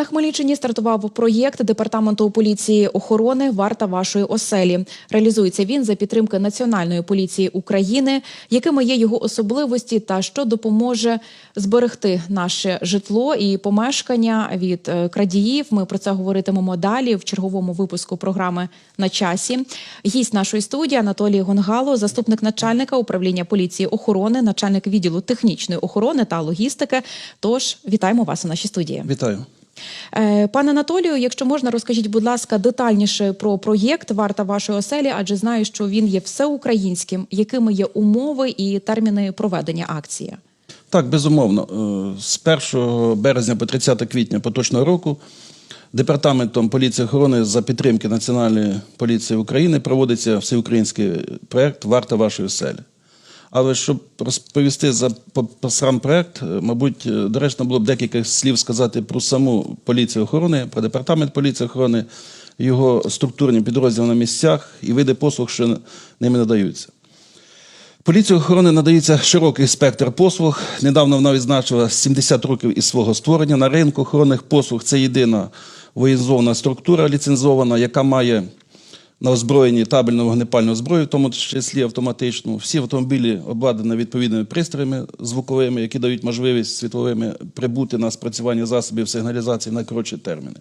На Хмельниччині стартував проєкт департаменту поліції охорони Варта вашої оселі. Реалізується він за підтримки Національної поліції України. Якими є його особливості та що допоможе зберегти наше житло і помешкання від е, крадіїв? Ми про це говоритимемо далі в черговому випуску програми на часі. Гість нашої студії Анатолій Гонгало, заступник начальника управління поліції охорони, начальник відділу технічної охорони та логістики. Тож вітаємо вас у нашій студії. Вітаю. Е, Пане Анатолію, якщо можна, розкажіть, будь ласка, детальніше про проєкт Варта вашої оселі, адже знаю, що він є всеукраїнським. Якими є умови і терміни проведення акції? Так, безумовно. Е, З 1 березня по 30 квітня поточного року департаментом поліції охорони за підтримки Національної поліції України проводиться всеукраїнський проєкт Варта вашої оселі. Але щоб розповісти за сам проєкт, е, мабуть, е, доречно було б декілька слів сказати про саму поліцію охорони, про департамент поліції охорони, його структурні підрозділи на місцях і види послуг, що ними надаються. Поліції охорони надається широкий спектр послуг. Недавно вона відзначила 70 років із свого створення. На ринку охоронних послуг це єдина воєнізована структура ліцензована, яка має на озброєнні табельну вогнепальну зброю, в тому числі автоматичну. Всі автомобілі обладнані відповідними пристроями звуковими, які дають можливість світловими прибути на спрацювання засобів сигналізації на коротші терміни.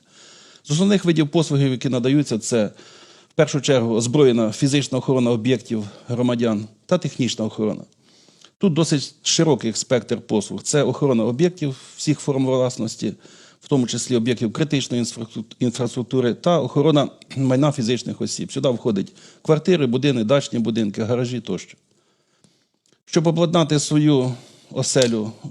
З основних видів послугів, які надаються, це в першу чергу озброєна фізична охорона об'єктів громадян та технічна охорона. Тут досить широкий спектр послуг. Це охорона об'єктів всіх форм власності, в тому числі об'єктів критичної інфраструктури та охорона майна фізичних осіб. Сюди входять квартири, будини, дачні будинки, гаражі тощо. Щоб обладнати свою оселю е,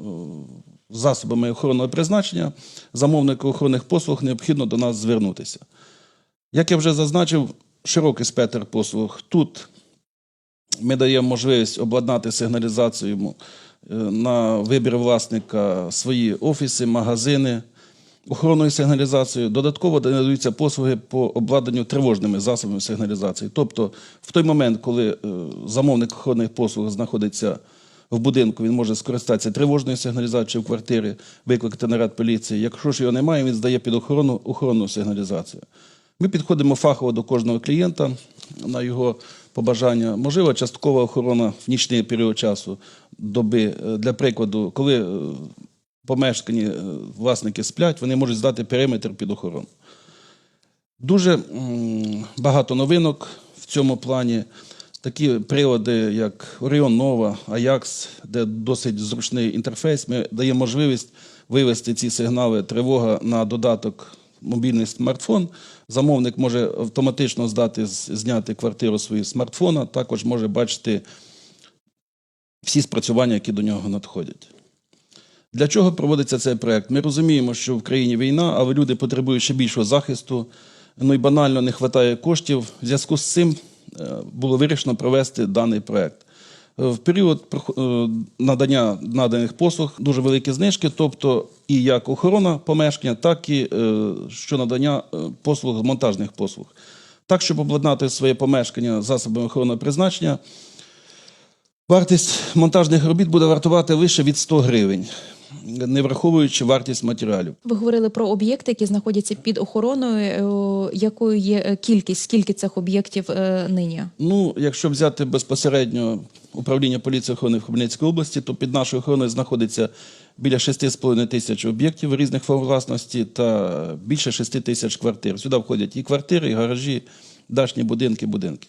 засобами охоронного призначення, замовнику охоронних послуг необхідно до нас звернутися. Як я вже зазначив, широкий спектр послуг. Тут ми даємо можливість обладнати сигналізацію е, на вибір власника свої офіси, магазини, охоронною сигналізацією. Додатково надаються послуги по обладнанню тривожними засобами сигналізації. Тобто, в той момент, коли е, замовник охоронних послуг знаходиться в будинку, він може скористатися тривожною сигналізацією в квартирі, викликати наряд поліції. Якщо ж його немає, він здає під охорону охоронну сигналізацію. Ми підходимо фахово до кожного клієнта на його побажання. Можливо, часткова охорона в нічний період часу доби. Е, Для прикладу, коли помешкані е, власники сплять, вони можуть здати периметр під охорону. Дуже багато новинок в цьому плані. Такі прилади, як Orion Nova, Ajax, де досить зручний інтерфейс, ми даємо можливість вивести ці сигнали тривога на додаток мобільний смартфон. Замовник може автоматично здати, зняти квартиру свої смартфона, також може бачити всі спрацювання, які до нього надходять. Для чого проводиться цей проект? Ми розуміємо, що в країні війна, але люди потребують ще більшого захисту. Ну і банально не вистачає коштів. В зв'язку з цим е, було вирішено провести даний проект. В період е, надання наданих послуг дуже великі знижки, тобто і як охорона помешкання, так і е, що надання послуг монтажних послуг. Так, щоб обладнати своє помешкання засобами охоронного призначення, Вартість монтажних робіт буде вартувати лише від 100 гривень, не враховуючи вартість матеріалів. Ви говорили про об'єкти, які знаходяться під охороною. Е, Якою є е, кількість? Скільки цих об'єктів е, нині? Ну, якщо взяти безпосередньо управління поліції охорони в Хмельницькій області, то під нашою охороною знаходиться біля 6,5 тисяч об'єктів різних форм власності та більше 6 тисяч квартир. Сюди входять і квартири, і гаражі, дачні будинки, будинки.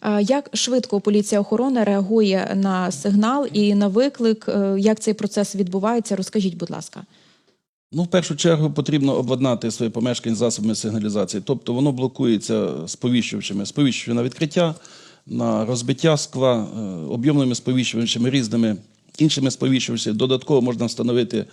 А Як швидко поліція охорони реагує на сигнал і на виклик? Е, Як цей процес відбувається? Розкажіть, будь ласка. Ну, в першу чергу потрібно обладнати своє помешкання засобами сигналізації. Тобто воно блокується сповіщувачами, сповіщувачами на відкриття, на розбиття скла, е, об'ємними сповіщувачами, різними іншими сповіщувачами. Додатково можна встановити е,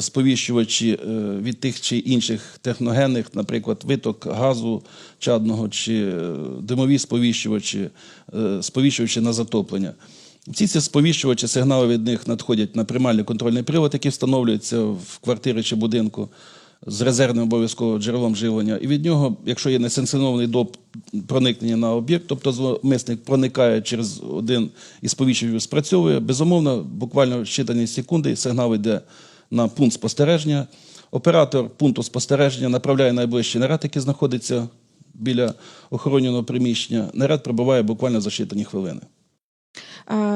сповіщувачі е, від тих чи інших техногенних, наприклад, виток газу чадного чи е, димові сповіщувачі, е, сповіщувачі на затоплення. Всі ці сповіщувачі, сигнали від них надходять на приймальний контрольний привод, який встановлюється в квартирі чи будинку з резервним обов'язково джерелом живлення. І від нього, якщо є несанкціонований доп проникнення на об'єкт, тобто зловмисник проникає через один із сповіщувачів, спрацьовує, безумовно, буквально в считані секунди сигнал йде на пункт спостереження. Оператор пункту спостереження направляє найближчий наряд, який знаходиться біля охороненого приміщення. Наряд прибуває буквально за считані хвилини.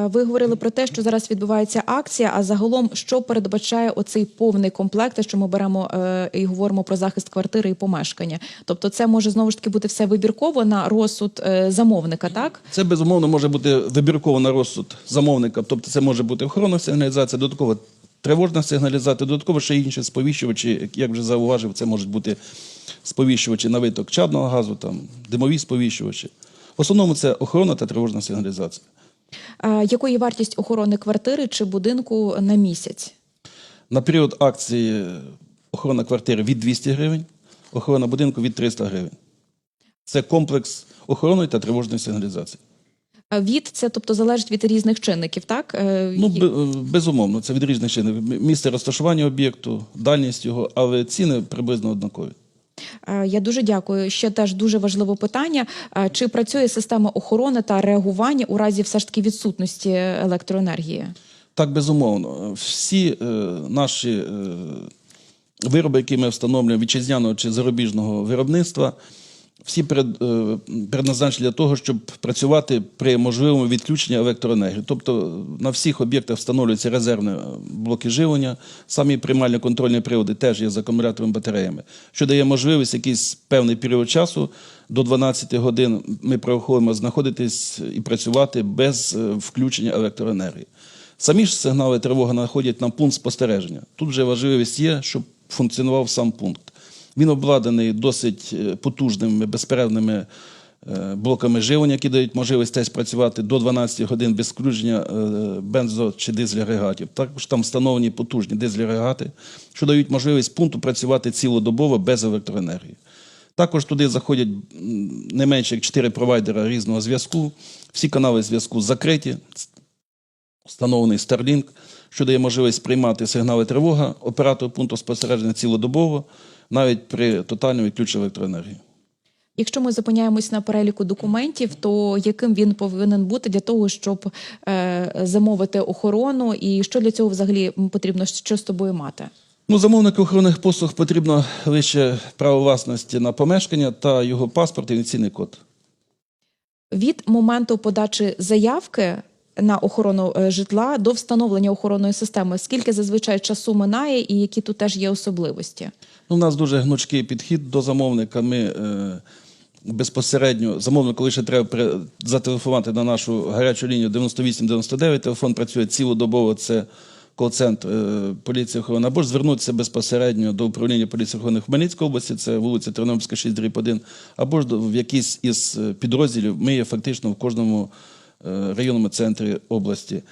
Ви говорили про те, що зараз відбувається акція. А загалом, що передбачає оцей повний комплект, що ми беремо е, і говоримо про захист квартири і помешкання? Тобто, це може знову ж таки бути все вибірково на розсуд е, замовника, так? Це безумовно може бути вибірково на розсуд замовника, тобто це може бути охоронна сигналізація, додаткова тривожна сигналізація, додатково ще інші сповіщувачі, як вже зауважив, це можуть бути сповіщувачі на виток чадного газу, там, димові сповіщувачі. В основному це охорона та тривожна сигналізація. Е, Якою вартість охорони квартири чи будинку на місяць? На період акції охорона квартири від 200 гривень, охорона будинку від 300 гривень. Це комплекс охорони та тривожної сигналізації. Від це тобто залежить від різних чинників, так? Е, Ну, безумовно, це від різних чинів. Місце розташування об'єкту, дальність його, але ціни приблизно однакові. Е, Я дуже дякую. Ще теж дуже важливе питання: Е, чи працює система охорони та реагування у разі все ж таки відсутності електроенергії? Так, безумовно. Всі е, наші е, вироби, які ми встановлюємо вітчизняного чи зарубіжного виробництва, всі е, предназначені для того, щоб працювати при можливому відключенні електроенергії. Тобто на всіх об'єктах встановлюються резервні блоки живлення, самі приймальні контрольні приводи теж є з акумуляторними батареями, що дає можливість якийсь певний період часу до 12 годин ми проходимо знаходитись і працювати без е, включення електроенергії. Самі ж сигнали тривоги находять на пункт спостереження. Тут вже важливість є, щоб функціонував сам пункт. Він обладнаний досить е, потужними безперервними е, блоками живлення, які дають можливість теж працювати до 12 годин без включення е, бензо чи дизель-агрегатів. Також там встановлені потужні дизель-агрегати, що дають можливість пункту працювати цілодобово без електроенергії. Також туди заходять не менше як 4 провайдера різного зв'язку. Всі канали зв'язку закриті, встановлений Starlink, що дає можливість приймати сигнали тривога оператору пункту спостереження цілодобово, навіть при тотальному відключенні електроенергії. Якщо ми зупиняємось на переліку документів, то яким він повинен бути для того, щоб е, замовити охорону, і що для цього взагалі потрібно що з тобою мати? Ну, замовнику охоронних послуг потрібно лише право власності на помешкання та його паспорт і ініційний код. Від моменту подачі заявки на охорону е, житла до встановлення охоронної системи, скільки зазвичай часу минає, і які тут теж є особливості? Ну, у нас дуже гнучкий підхід до замовника. Ми е, безпосередньо замовнику лише треба зателефонувати на нашу гарячу лінію 9899. Телефон працює цілодобово. Це кол-центр е, поліції охорони, або ж звернутися безпосередньо до управління поліції охорони в Хмельницькій області, це вулиця Тернопільська, 6 дріб 1, або ж в якийсь із е, підрозділів. Ми є фактично в кожному районному центрі області.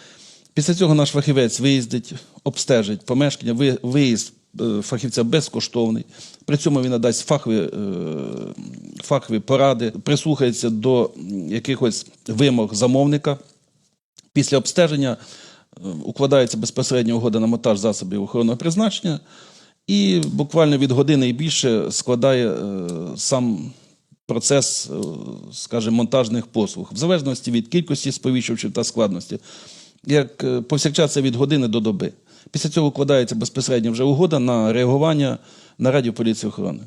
Після цього наш фахівець виїздить, обстежить помешкання, виїзд е, фахівця безкоштовний. При цьому він надасть фахові, е, фахові поради, прислухається до якихось вимог замовника. Pісля обстеження е, укладається безпосередньо угода на монтаж засобів охоронного призначення, і буквально від години і більше складає е, сам процес, е, скажімо, монтажних послуг, в залежності від кількості сповіщувачів та складності. Як е, повсякчас це від години до доби. Після цього укладається безпосередньо вже угода на реагування на радіо поліції охорони.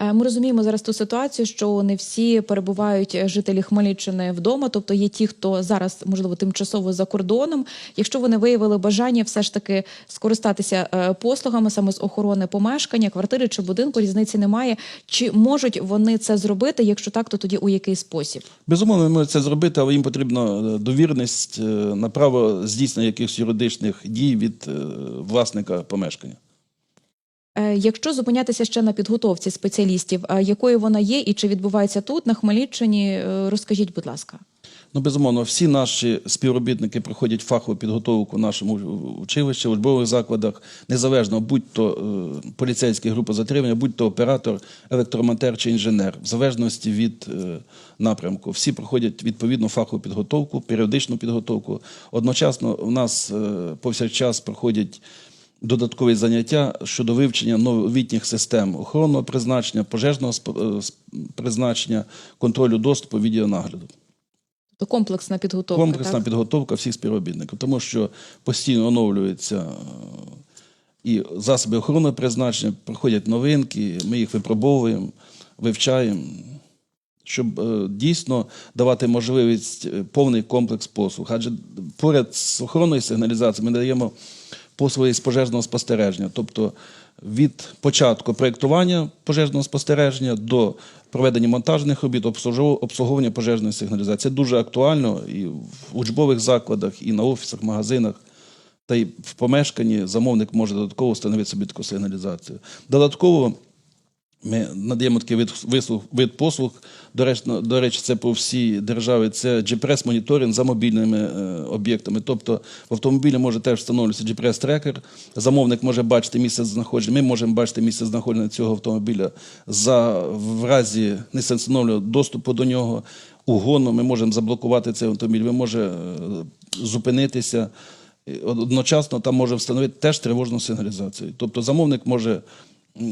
Е, Ми розуміємо зараз ту ситуацію, що не всі перебувають е, жителі Хмельниччини вдома, тобто є ті, хто зараз можливо тимчасово за кордоном. Якщо вони виявили бажання все ж таки скористатися е, послугами саме з охорони помешкання, квартири чи будинку, різниці немає. Чи можуть вони це зробити? Якщо так, то тоді у який спосіб? Безумовно, вони це зробити, але їм потрібна довірність на право здійснення якихось юридичних дій від власника помешкання. Е, Якщо зупинятися ще на підготовці спеціалістів, е, якою вона є і чи відбувається тут на Хмельниччині, е, розкажіть, будь ласка. Ну, безумовно, всі наші співробітники проходять фахову підготовку в нашому училищі, в учбових закладах, незалежно будь-то поліцейська група затримання, будь-то оператор, електромонтер чи інженер, в залежності від напрямку. Всі проходять відповідну фахову підготовку, періодичну підготовку. Одночасно у нас повсякчас проходять додаткові заняття щодо вивчення новітніх систем охоронного призначення, пожежного е, призначення, контролю доступу, відеонагляду. То комплексна підготовка. Комплексна так? підготовка всіх співробітників, тому що постійно оновлюються е, І засоби охоронного призначення проходять новинки, ми їх випробовуємо, вивчаємо, щоб е, дійсно давати можливість повний комплекс послуг. Адже поряд з охоронною сигналізацією ми надаємо послуги з пожежного спостереження, тобто від початку проєктування пожежного спостереження до проведення монтажних робіт, обслугову- обслуговування пожежної сигналізації. Це дуже актуально і в учбових закладах, і на офісах, магазинах. Та й в помешканні замовник може додатково встановити собі таку сигналізацію. Додатково ми надаємо такий вид, вислуг, вид послуг. До речі, до речі, це по всій державі. Це GPS-моніторинг за мобільними е, об'єктами. Тобто в автомобілі може теж встановлюватися GPS-трекер. Замовник може бачити місце знаходження. Ми можемо бачити місце знаходження цього автомобіля за в разі несанкціонованого доступу до нього. Угону ми можемо заблокувати цей автомобіль. Він може е, зупинитися. Одночасно там може встановити теж тривожну сигналізацію. Тобто замовник може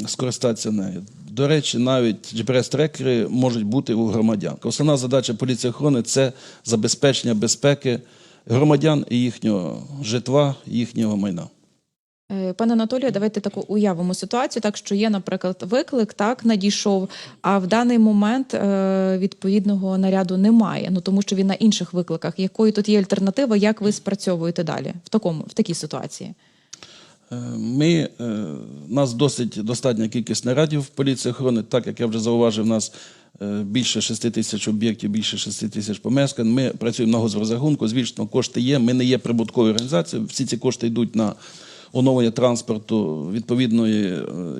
скористатися нею. До речі, навіть GPS-трекери можуть бути у громадян. Основна задача поліції охорони це забезпечення безпеки громадян і їхнього житла, їхнього майна. Е, Пане Анатолію, давайте таку уявимо ситуацію, так що є, наприклад, виклик, так надійшов, а в даний момент е, відповідного наряду немає. Ну тому що він на інших викликах. Якою тут є альтернатива? Як ви спрацьовуєте далі в такому в такій ситуації? Е, Ми, е, нас досить достатня кількість нарадів в поліції охорони. Так як я вже зауважив, у нас е, більше 6 тисяч об'єктів, більше 6 тисяч помешкань. Ми працюємо на госрозрахунку, звісно, кошти є. Ми не є прибутковою організацією. Всі ці кошти йдуть на оновлення транспорту, відповідної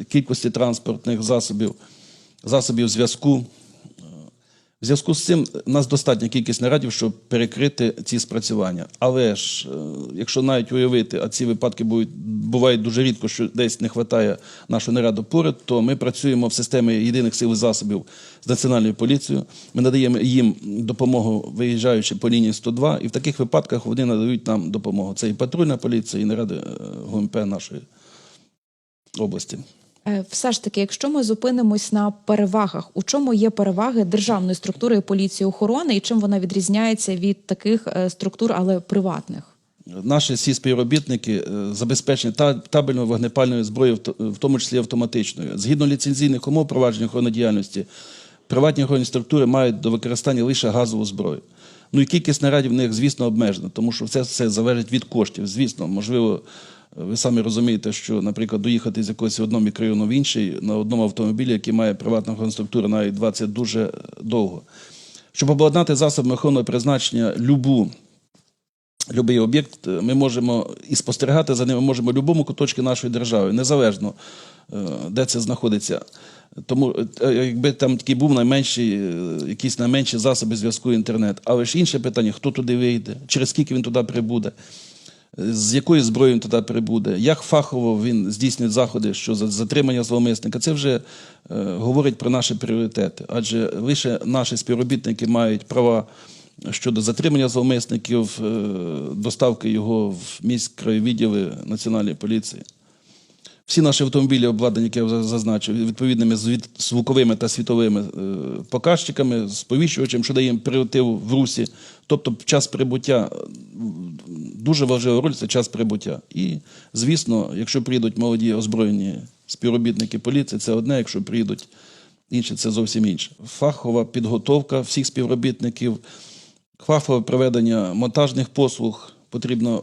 кількості транспортних засобів, засобів зв'язку. В зв'язку з цим у нас достатня кількість нарадів, щоб перекрити ці спрацювання. Але ж, е, якщо навіть уявити, а ці випадки бувають дуже рідко, що десь не вистачає нашого нараду поряд, то ми працюємо в системі єдиних сил і засобів з національною поліцією. Ми надаємо їм допомогу, виїжджаючи по лінії 102, і в таких випадках вони надають нам допомогу. Це і патрульна поліція, і наради е, ГУМП нашої області. Е, Все ж таки, якщо ми зупинимось на перевагах, у чому є переваги державної структури поліції охорони і чим вона відрізняється від таких е, структур, але приватних? Наші всі співробітники е, забезпечені та- табельною вогнепальною зброєю, в тому числі автоматичною. Згідно ліцензійних умов провадження охоронної діяльності, приватні охоронні структури мають до використання лише газову зброю. Ну і кількість нарадів в них, звісно, обмежена, тому що це все залежить від коштів. Звісно, можливо, ви самі розумієте, що, наприклад, доїхати з якогось одного мікрорайону в інший на одному автомобілі, який має приватна охоронна структура, навіть 20 дуже довго. Щоб обладнати засобами охоронного призначення любу Любий об'єкт ми можемо і спостерігати за ним, ми можемо в будь-якому куточку нашої держави, незалежно е, де це знаходиться. Тому, е, якби там такий був найменший, е, якісь найменші засоби зв'язку інтернет. Але ж інше питання: хто туди вийде, через скільки він туди прибуде, з якою зброєю він туди прибуде, як фахово він здійснює заходи щодо затримання зловмисника. Це вже е, говорить про наші пріоритети. Адже лише наші співробітники мають права щодо затримання зловмисників, е, доставки його в міськ краєвідділи Національної поліції. Всі наші автомобілі обладнані, як я зазначив, відповідними звуковими та світовими е, показчиками, сповіщувачем, що дає їм прерогативу в русі. Тобто, час прибуття е, дуже важлива роль це час прибуття. І, звісно, якщо приїдуть молоді озброєні співробітники поліції, це одне, якщо приїдуть інші, це зовсім інше. Фахова підготовка всіх співробітників, фахове проведення монтажних послуг. Потрібно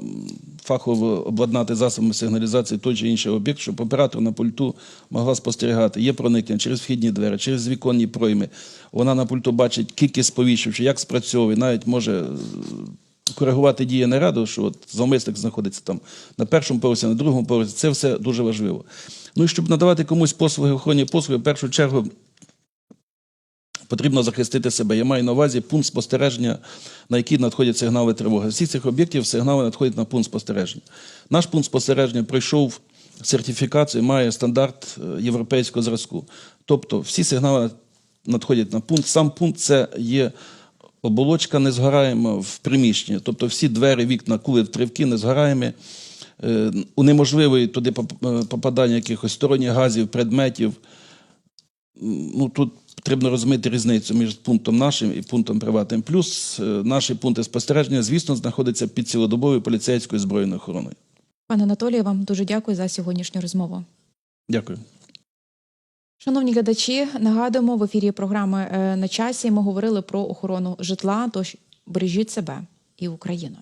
фахово обладнати засобами сигналізації той чи інший об'єкт, щоб оператор на пульту могла спостерігати. Є проникнення через вхідні двері, через віконні пройми. Вона на пульту бачить кількість сповіщувачів, як спрацьовує, навіть може е, коригувати дії нараду, що от зловмисник знаходиться там на першому поверсі, на другому поверсі. Це все дуже важливо. Ну і щоб надавати комусь послуги, охоронні послуги, в першу чергу потрібно захистити себе. Я маю на увазі пункт спостереження, на який надходять сигнали тривоги. З всіх цих об'єктів сигнали надходять на пункт спостереження. Наш пункт спостереження пройшов сертифікацію, має стандарт е, європейського зразку. Тобто всі сигнали надходять на пункт. Сам пункт це є оболочка незгораєма в приміщенні. Тобто всі двері, вікна, кули, тривки незгораємі. Е, Унеможливий туди е, попадання якихось сторонніх газів, предметів. Ну, тут потрібно розуміти різницю між пунктом нашим і пунктом приватним. Плюс е, наші пункти спостереження, звісно, знаходяться під цілодобовою поліцейською збройною охороною. Пане Анатолію, вам дуже дякую за сьогоднішню розмову. Дякую. Шановні глядачі, нагадуємо в ефірі програми «Е, на часі. Ми говорили про охорону житла. Тож бережіть себе і Україну.